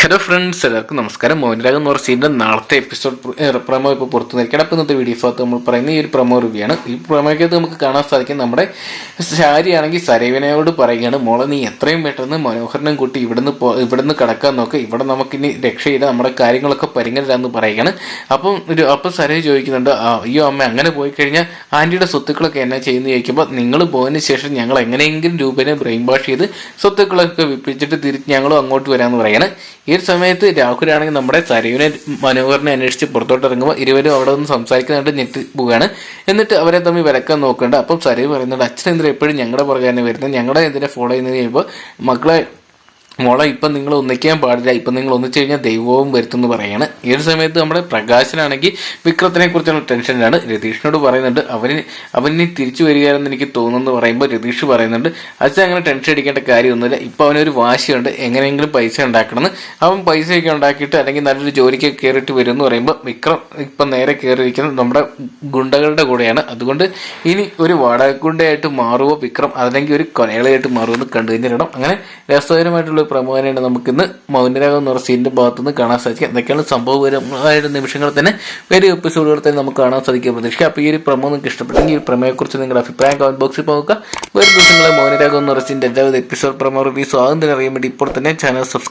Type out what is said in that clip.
Hello friends എല്ലാവർക്കും നമസ്കാരം. മോഹൻരാഗ് എന്ന് പറഞ്ഞ നാളത്തെ എപ്പിസോഡ് പ്രൊമോ ഇപ്പോൾ പുറത്തു നിൽക്കണം അപ്പോൾ ഇന്നത്തെ വീഡിയോ ഭാഗത്ത് നമ്മൾ പറയുന്ന ഈ ഒരു പ്രൊമോ റിവ്യൂ ആണ്. ഈ പ്രൊമോയ്ക്കകത്ത് നമുക്ക് കാണാൻ സാധിക്കും നമ്മുടെ ശാരിയാണെങ്കിൽ സരേവനയോട് പറയുകയാണ് മോളെ നീ എത്രയും പെട്ടെന്ന് മനോഹരനും കൂട്ടി ഇവിടുന്ന് പോ ഇവിടുന്ന് കിടക്കാൻ നോക്ക്. ഇവിടെ നമുക്കിനി രക്ഷയില്ല നമ്മുടെ കാര്യങ്ങളൊക്കെ പരിങ്ങലില്ലാന്ന് പറയുകയാണ്. അപ്പം ഒരു അപ്പം സരേ ചോദിക്കുന്നുണ്ട് "ആ, അയ്യോ അമ്മ അങ്ങനെ പോയി കഴിഞ്ഞാൽ ആന്റിയുടെ സ്വത്തുക്കളൊക്കെ എന്നാ ചെയ്യുന്നു ചോദിക്കുമ്പോൾ നിങ്ങൾ പോയതിന് ശേഷം ഞങ്ങൾ എങ്ങനെയെങ്കിലും രൂപേനെ ബ്രെയിൻ വാഷ് ചെയ്ത് സ്വത്തുക്കളൊക്കെ വിപ്പിച്ചിട്ട് തിരിച്ച് ഞങ്ങളും അങ്ങോട്ട് വരാമെന്ന് പറയാണ്. ഈ ഒരു സമയത്ത് രാഹുലാണെങ്കിൽ നമ്മുടെ സരയുവിനെ മനോഹരനെ അന്വേഷിച്ച് പുറത്തോട്ട് ഇറങ്ങുമ്പോൾ ഇരുവരും അവിടെ നിന്ന് സംസാരിക്കുന്നതായിട്ട് ഞെട്ടി പോവുകയാണ്. എന്നിട്ട് അവരെ തമ്മിൽ വിലക്കാൻ നോക്കുന്നുണ്ട് അപ്പം സരയു പറയുന്നുണ്ട് അച്ഛൻ എന്തിനാ എപ്പോഴും ഞങ്ങളുടെ പുറകെ തന്നെ വരുന്നത് ഞങ്ങളുടെ എന്തിനെ ഫോളോ ചെയ്യുന്നത് കഴിയുമ്പോൾ മക്കളെ മോളെ ഇപ്പം നിങ്ങൾ ഒന്നിക്കാൻ പാടില്ല. ഇപ്പം നിങ്ങൾ ഒന്നിച്ചു കഴിഞ്ഞാൽ ദൈവവും വരുത്തുമെന്ന് പറയാണ്. ഈ ഒരു സമയത്ത് നമ്മുടെ പ്രകാശനാണെങ്കിൽ വിക്രത്തിനെ കുറിച്ചുള്ള ടെൻഷനിലാണ്. രതീഷിനോട് പറയുന്നുണ്ട് അവന് അവന് തിരിച്ചു വരികയാണെന്ന് എനിക്ക് തോന്നുന്നു എന്ന് പറയുമ്പോൾ രതീഷ് പറയുന്നുണ്ട് അച്ഛൻ അങ്ങനെ ടെൻഷൻ അടിക്കേണ്ട കാര്യമൊന്നുമില്ല. ഇപ്പം അവനൊരു വാശിയുണ്ട്. എങ്ങനെയെങ്കിലും പൈസ ഉണ്ടാക്കണമെന്ന് അവൻ പൈസയൊക്കെ ഉണ്ടാക്കിയിട്ട് അല്ലെങ്കിൽ നല്ലൊരു ജോലിക്ക് കയറിയിട്ട് വരും എന്ന് പറയുമ്പോൾ വിക്രം ഇപ്പം നേരെ കയറിയിരിക്കുന്നത് നമ്മുടെ ഗുണ്ടകളുടെ കൂടെയാണ്. അതുകൊണ്ട് ഇനി ഒരു വാടക ഗുണ്ടയായിട്ട് മാറുമോ വിക്രം അല്ലെങ്കിൽ ഒരു കൊലയാളിയായിട്ട് മാറുമോ എന്ന് കണ്ടു അങ്ങനെ രസകരമായിട്ടുള്ള പ്രമുഖനെയാണ് നമുക്കിന്ന് മൗനരാഗം എന്ന് പറഞ്ഞ ഭാഗത്തുനിന്ന് കാണാൻ സാധിക്കുക എന്തൊക്കെയാണ് സംഭവപരമായ നിമിഷങ്ങൾ തന്നെ വേറെ എപ്പിസോഡുകൾ തന്നെ നമുക്ക് കാണാൻ സാധിക്കുക പ്രതീക്ഷിക്കുക അപ്പോൾ ഈ ഒരു പ്രമോ നിങ്ങൾക്ക് ഇഷ്ടപ്പെട്ടെങ്കിൽ ഈ പ്രമേയെക്കുറിച്ച് നിങ്ങളുടെ അഭിപ്രായം കമന്റ് ബോക്സിൽ പോകുക വരും ദിവസങ്ങളെ മൗനരാഗം എന്ന് പറഞ്ഞ എല്ലാവിധ എപ്പിസോഡ് പ്രമോ റിലീസ് ആകുന്നതിനറിയാൻ വേണ്ടി ഇപ്പോൾ തന്നെ ചാനൽ സബ്സ്ക്രൈബ്